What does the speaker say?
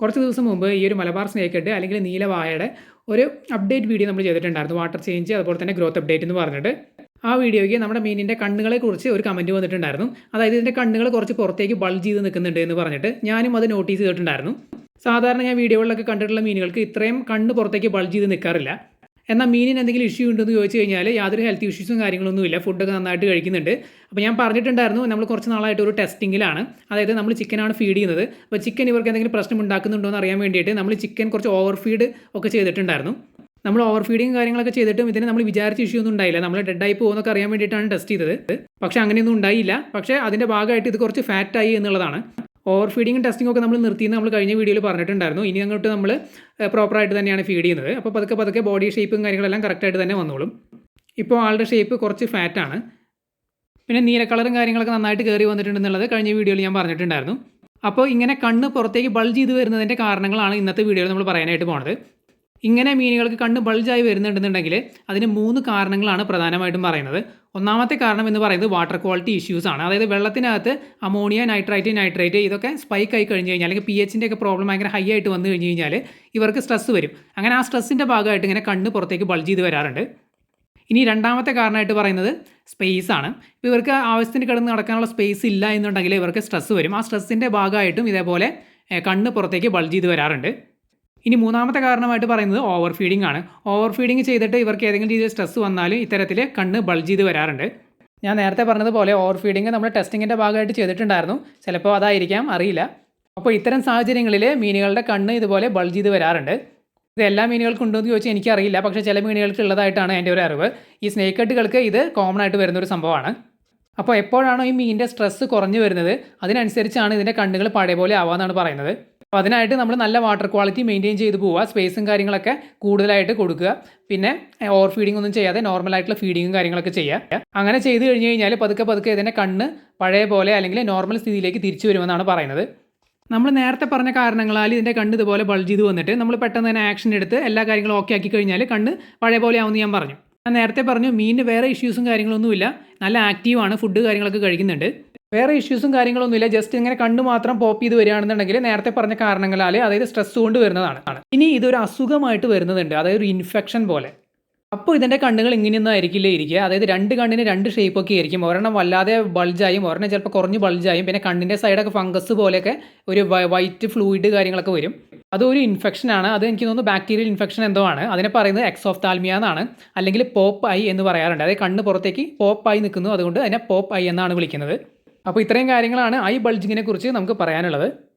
കുറച്ച് ദിവസം മുമ്പ് ഈ ഒരു മലബാർ സ്നേക്ക് അല്ലെങ്കിൽ നീലവായയുടെ ഒരു അപ്ഡേറ്റ് വീഡിയോ നമ്മൾ ചെയ്തിട്ടുണ്ടായിരുന്നു. വാട്ടർ ചേഞ്ച് അതുപോലെ തന്നെ ഗ്രോത്ത് അപ്ഡേറ്റ് എന്ന് പറഞ്ഞിട്ട്. ആ വീഡിയോയ്ക്ക് നമ്മുടെ മീനിന്റെ കണ്ണുകളെ കുറിച്ച് ഒരു കമന്റ് വന്നിട്ടുണ്ടായിരുന്നു. അതായത് ഇതിന്റെ കണ്ണുകൾ കുറച്ച് പുറത്തേക്ക് ബൾജ് ചെയ്ത് നിൽക്കുന്നുണ്ട് എന്ന് പറഞ്ഞിട്ട് ഞാനും അത് നോട്ടീസ് ചെയ്തിട്ടുണ്ടായിരുന്നു. സാധാരണ ഞാൻ വീഡിയോകളിലൊക്കെ കണ്ടിട്ടുള്ള മീനുകൾക്ക് ഇത്രയും കണ്ണ് പുറത്തേക്ക് ബൾജ് ചെയ്ത് നിൽക്കാറില്ല. എന്നാൽ മീനിന് എന്തെങ്കിലും ഇഷ്യൂ ഉണ്ടെന്ന് ചോദിച്ചു കഴിഞ്ഞാൽ യാതൊരു ഹെൽത്ത് ഇഷ്യൂസും കാര്യങ്ങളൊന്നുമില്ല ഫുഡൊക്കെ നന്നായിട്ട് കഴിക്കുന്നുണ്ട്. അപ്പോൾ ഞാൻ പറഞ്ഞിട്ടുണ്ടായിരുന്നു നമ്മൾ കുറച്ച് നാളായിട്ട് ഒരു ടെസ്റ്റിങ്ങിലാണ് അതായത് നമ്മൾ ചിക്കനാണ് ഫീഡ് ചെയ്യുന്നത്. അപ്പോൾ ചിക്കൻ ഇവർക്ക് എന്തെങ്കിലും പ്രശ്നം ഉണ്ടാക്കുന്നുണ്ടോ എന്ന് അറിയാൻ വേണ്ടിയിട്ട് നമ്മൾ ചിക്കൻ കുറച്ച് ഓവർ ഫീഡ് ഒക്കെ ചെയ്തിട്ടുണ്ടായിരുന്നു. നമ്മൾ ഓവർ ഫീഡിങ് കാര്യങ്ങളൊക്കെ ചെയ്തിട്ടും ഇതിന് നമ്മൾ വിചാരിച്ച ഇഷ്യൂ ഒന്നും ഉണ്ടായില്ല. നമ്മൾ ഡെഡായി പോകുന്നൊക്കെ അറിയാൻ വേണ്ടിയിട്ടാണ് ടെസ്റ്റ് ചെയ്തത്. പക്ഷേ അങ്ങനെയൊന്നും ഉണ്ടായില്ല. പക്ഷേ അതിന്റെ ഭാഗമായിട്ട് ഇത് കുറച്ച് ഫാറ്റായി എന്നുള്ളതാണ്. ഓവർ ഫീഡിങ്ങും ടെസ്റ്റിംഗ് ഒക്കെ നമ്മൾ നിർത്തിയെന്ന് നമ്മൾ കഴിഞ്ഞ വീഡിയോയിൽ പറഞ്ഞിട്ടുണ്ടായിരുന്നു. ഇനി അങ്ങോട്ട് നമ്മൾ പ്രോപ്പറായിട്ട് തന്നെയാണ് ഫീഡ് ചെയ്യുന്നത്. അപ്പോൾ പതുക്കെ പതുക്കെ ബോഡി ഷേപ്പും കാര്യങ്ങളെല്ലാം കറക്റ്റായിട്ട് തന്നെ വന്നോളും. ഇപ്പോൾ ആളുടെ ഷേപ്പ് കുറച്ച് ഫാറ്റാണ് പിന്നെ നീല കളറും കാര്യങ്ങളൊക്കെ നന്നായിട്ട് കയറി വന്നിട്ടുണ്ടെന്നുള്ളത് കഴിഞ്ഞ വീഡിയോയിൽ ഞാൻ പറഞ്ഞിട്ടുണ്ടായിരുന്നു. അപ്പോൾ ഇങ്ങനെ കണ്ണ് പുറത്തേക്ക് ബൾജ് ചെയ്ത് വരുന്നതിന്റെ കാരണങ്ങളാണ് ഇന്നത്തെ വീഡിയോയിൽ നമ്മൾ പറയാനായിട്ട് പോണത്. ഇങ്ങനെ മീനുകൾക്ക് കണ്ണ് ബൾജായി വരുന്നുണ്ടെന്നുണ്ടെങ്കിൽ അതിന് മൂന്ന് കാരണങ്ങളാണ് പ്രധാനമായിട്ടും പറയുന്നത്. ഒന്നാമത്തെ കാരണം എന്ന് പറയുന്നത് വാട്ടർ ക്വാളിറ്റി ഇഷ്യൂസ് ആണ്. അതായത് വെള്ളത്തിനകത്ത് അമോണിയ നൈട്രൈറ്റ് നൈട്രേറ്റ് ഇതൊക്കെ സ്പൈക്ക് ആയി കഴിഞ്ഞ് കഴിഞ്ഞാൽ അല്ലെങ്കിൽ പി എച്ചിന്റെ ഒക്കെ പ്രോബ്ലം ഭയങ്കര ഹൈ ആയിട്ട് വന്നു കഴിഞ്ഞ് കഴിഞ്ഞാൽ ഇവർക്ക് സ്ട്രെസ് വരും. അങ്ങനെ ആ സ്ട്രെസ്സിന്റെ ഭാഗമായിട്ട് ഇങ്ങനെ കണ്ണ് പുറത്തേക്ക് ബൾജ് ചെയ്ത് വരാറുണ്ട്. ഇനി രണ്ടാമത്തെ കാരണമായിട്ട് പറയുന്നത് സ്പേസ് ആണ്. ഇപ്പോൾ ഇവർക്ക് ആവശ്യത്തിന് കിടന്ന് നടക്കാനുള്ള സ്പേസ് ഇല്ല എന്നുണ്ടെങ്കിൽ ഇവർക്ക് സ്ട്രെസ് വരും. ആ സ്ട്രെസ്സിന്റെ ഭാഗമായിട്ടും ഇതേപോലെ കണ്ണ് പുറത്തേക്ക് ബൾജ് ചെയ്ത് വരാറുണ്ട്. ഇനി മൂന്നാമത്തെ കാരണമായിട്ട് പറയുന്നത് ഓവർ ഫീഡിംഗ് ആണ്. ഓവർ ഫീഡിംഗ് ചെയ്തിട്ട് ഇവർക്ക് ഏതെങ്കിലും രീതിയിൽ സ്ട്രെസ് വന്നാലും ഇത്തരത്തിൽ കണ്ണ് ബൾജ് ചെയ്ത് വരാറുണ്ട്. ഞാൻ നേരത്തെ പറഞ്ഞതുപോലെ ഓവർ ഫീഡിംഗ് നമ്മൾ ടെസ്റ്റിങ്ങിന്റെ ഭാഗമായിട്ട് ചെയ്തിട്ടുണ്ടായിരുന്നു. ചിലപ്പോൾ അതായിരിക്കാം അറിയില്ല. അപ്പോൾ ഇത്തരം സാഹചര്യങ്ങളിൽ മീനുകളുടെ കണ്ണ് ഇതുപോലെ ബൾജ് ചെയ്ത് വരാറുണ്ട്. ഇത് എല്ലാ മീനുകൾക്കും ഉണ്ടോ എന്ന് ചോദിച്ചാൽ എനിക്കറിയില്ല. പക്ഷേ ചില മീനുകൾക്ക് ഉള്ളതായിട്ടാണ് എന്റെ ഒരു അറിവ്. ഈ സ്നേക്ക് ഇത് കോമൺ ആയിട്ട് വരുന്ന ഒരു സംഭവമാണ്. അപ്പോൾ എപ്പോഴാണോ ഈ മീനിന്റെ സ്ട്രെസ്സ് കുറഞ്ഞു വരുന്നത് അതിനനുസരിച്ചാണ് ഇതിന്റെ കണ്ണുകൾ പഴയ പോലെ ആവാമെന്നാണ് പറയുന്നത്. അപ്പോൾ അതിനായിട്ട് നമ്മൾ നല്ല വാട്ടർ ക്വാളിറ്റി മെയിന്റെയിൻ ചെയ്ത് പോവുക സ്പേസും കാര്യങ്ങളൊക്കെ കൂടുതലായിട്ട് കൊടുക്കുക. പിന്നെ ഓവർ ഫീഡിംഗ് ഒന്നും ചെയ്യാതെ നോർമൽ ആയിട്ടുള്ള ഫീഡിങ്ങും കാര്യങ്ങളൊക്കെ ചെയ്യുക അങ്ങനെ ചെയ്ത് കഴിഞ്ഞ് കഴിഞ്ഞാൽ പതുക്കെ പതുക്കെ ഇതിന്റെ കണ്ണ് പഴയ പോലെ അല്ലെങ്കിൽ നോർമൽ സ്ഥിതിയിലേക്ക് തിരിച്ചു വരുമെന്നാണ് പറയുന്നത്. നമ്മൾ നേരത്തെ പറഞ്ഞ കാരണങ്ങളാൽ ഇതിന്റെ കണ്ണ് ഇതുപോലെ ബൾജ് ചെയ്ത് വന്നിട്ട് നമ്മൾ പെട്ടെന്ന് തന്നെ ആക്ഷൻ എടുത്ത് എല്ലാ കാര്യങ്ങളും ഓക്കെ ആക്കി കഴിഞ്ഞാൽ കണ്ണ് പഴയ പോലെ ആവുമെന്ന് ഞാൻ പറഞ്ഞു. ഞാൻ നേരത്തെ പറഞ്ഞു മീനിന് വേറെ ഇഷ്യൂസും കാര്യങ്ങളൊന്നുമില്ല. നല്ല ആക്റ്റീവാണ് ഫുഡ് കാര്യങ്ങളൊക്കെ കഴിക്കുന്നുണ്ട്. വേറെ ഇഷ്യൂസും കാര്യങ്ങളൊന്നുമില്ല ജസ്റ്റ് ഇങ്ങനെ കണ്ണു മാത്രം പോപ്പ് ചെയ്ത് വരികയാണെന്നുണ്ടെങ്കിൽ നേരത്തെ പറഞ്ഞ കാരണങ്ങളാൽ അതായത് സ്ട്രെസ് കൊണ്ട് വരുന്നതാണ്. ഇനി ഇതൊരു അസുഖമായിട്ട് വരുന്നതുണ്ട് അതായത് ഒരു ഇൻഫെക്ഷൻ പോലെ. അപ്പോൾ ഇതിന്റെ കണ്ണുകൾ ഇങ്ങനെയൊന്നും ആയിരിക്കില്ല ഇരിക്കുക? അതായത് രണ്ട് കണ്ണിന് രണ്ട് ഷേപ്പൊക്കെ ആയിരിക്കും. ഒരെണ്ണം വല്ലാതെ ബൾജായും ഒരെണ്ണം ചിലപ്പോൾ കുറഞ്ഞ് ബൾജായും പിന്നെ കണ്ണിന്റെ സൈഡൊക്കെ ഫംഗസ് പോലെയൊക്കെ ഒരു വൈറ്റ് ഫ്ലൂയിഡ് കാര്യങ്ങളൊക്കെ വരും. അതൊരു ഇൻഫെക്ഷൻ ആണ്. അത് എനിക്ക് തോന്നുന്നു ബാക്ടീരിയൽ ഇൻഫെക്ഷൻ എന്തോ ആണ്. അതിനെ പറയുന്നത് എക്സോഫ്താൽമിയ എന്നാണ്. അല്ലെങ്കിൽ പോപ്പ് ഐ എന്ന് പറയാറുണ്ട്. അതായത് കണ്ണ് പുറത്തേക്ക് പോപ്പ് ആയി നിൽക്കുന്നു. അതുകൊണ്ട് അതിനെ പോപ്പ് ഐ എന്നാണ് വിളിക്കുന്നത്. അപ്പോൾ ഇത്രയും കാര്യങ്ങളാണ് ഐ ബൾജിങ്ങിനെ കുറിച്ച് നമുക്ക് പറയാനുള്ളത്.